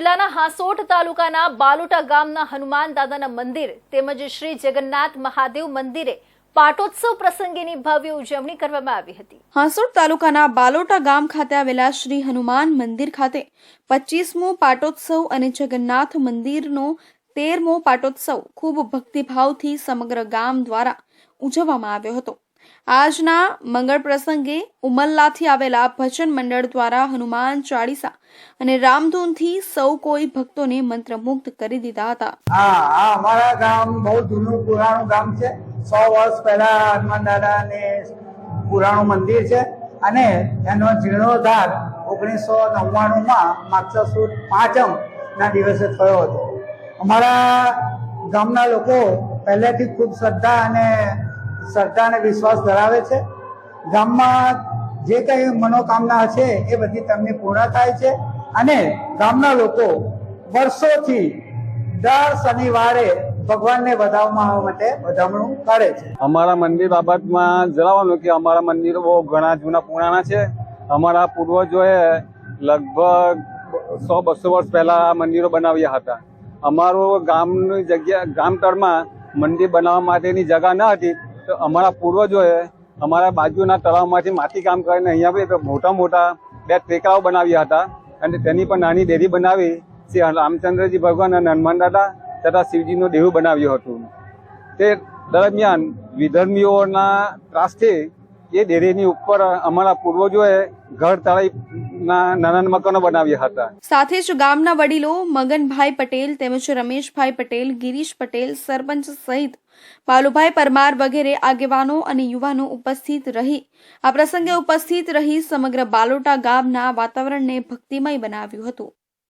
જિલ્લાના હાંસોટ તાલુકાના બાલોટા ગામના હનુમાન દાદાના મંદિર તેમજ શ્રી જગન્નાથ મહાદેવ મંદિરે પાટોત્સવ પ્રસંગેની ભવ્ય ઉજવણી કરવામાં આવી હતી. હાંસોટ તાલુકાના બાલોટા ગામ ખાતે આવેલા શ્રી હનુમાન મંદિર ખાતે પચીસમો પાટોત્સવ અને જગન્નાથ મંદિરનો તેરમો પાટોત્સવ ખૂબ ભક્તિભાવથી સમગ્ર ગામ દ્વારા ઉજવવામાં આવ્યો હતો. આજના મંગળ પ્રસંગે ઉમલ્લાથી આવેલા ભજન મંડળ દ્વારા હનુમાન ચાલીસા અને રામધૂનથી સૌ કોઈ ભક્તોને મંત્રમુગ્ધ કરી દીધા હતા. અમારા ગામ બહુ જૂનું પુરાણું ગામ છે. સો વર્ષ પહેલા હનુમાન દાદાને પુરાણું મંદિર છે અને એનો જીર્ણોદ્ધાર ઓગણીસો નવ્વાણુંમાં માગસર સુદ પાંચમ ના દિવસે થયો હતો. અમારા ગામના લોકો પહેલેથી ખૂબ શ્રદ્ધા અને શ્રદ્ધા અને વિશ્વાસ ધરાવે છે. ગામમાં જે કંઈ મનોકામના છે, એ બધી તેમની પૂર્ણ થાય છે. અને ગામના લોકો વર્ષોથી દર શનિવારે ભગવાનને વધાવવા માટે વધામણું કરે છે. અમારા મંદિર બાબતમાં જણાવવાનું કે અમારા મંદિરો બહુ ઘણા જૂના પુરાણા છે. અમારા પૂર્વજોએ લગભગ સો બસો વર્ષ પહેલા મંદિરો બનાવ્યા હતા. અમારું ગામની જગ્યા ગામ તળમાં મંદિર બનાવવા માટેની જગા ન હતી. તો અમારા પૂર્વજોએ અમારા બાજુના તળાવમાંથી માટી કામ કરીને અહીંયા બી મોટા મોટા બે ટેકરાઓ બનાવ્યા હતા. અને તેની પણ નાની ડેરી બનાવી શ્રી રામચંદ્રજી ભગવાન અને હનુમાન દાદા તથા શિવજીનું દેવું બનાવ્યું હતું. તે દરમિયાન વિધર્મીઓના ત્રાસથી એ ડેરીની ઉપર અમારા પૂર્વજોએ ઘર નાના મકાનો બનાવ્યા હતા. સાથે જ ગામના વડીલો મગનભાઈ પટેલ તેમજ રમેશભાઈ પટેલ, ગિરીશ પટેલ, સરપંચ સહિત બાલુભાઈ પરમાર વગેરે આગેવાનો અને યુવાનો ઉપસ્થિત રહી. આ પ્રસંગે ઉપસ્થિત રહી સમગ્ર બાલોટા ગામના વાતાવરણને ભક્તિમય બનાવ્યું હતું.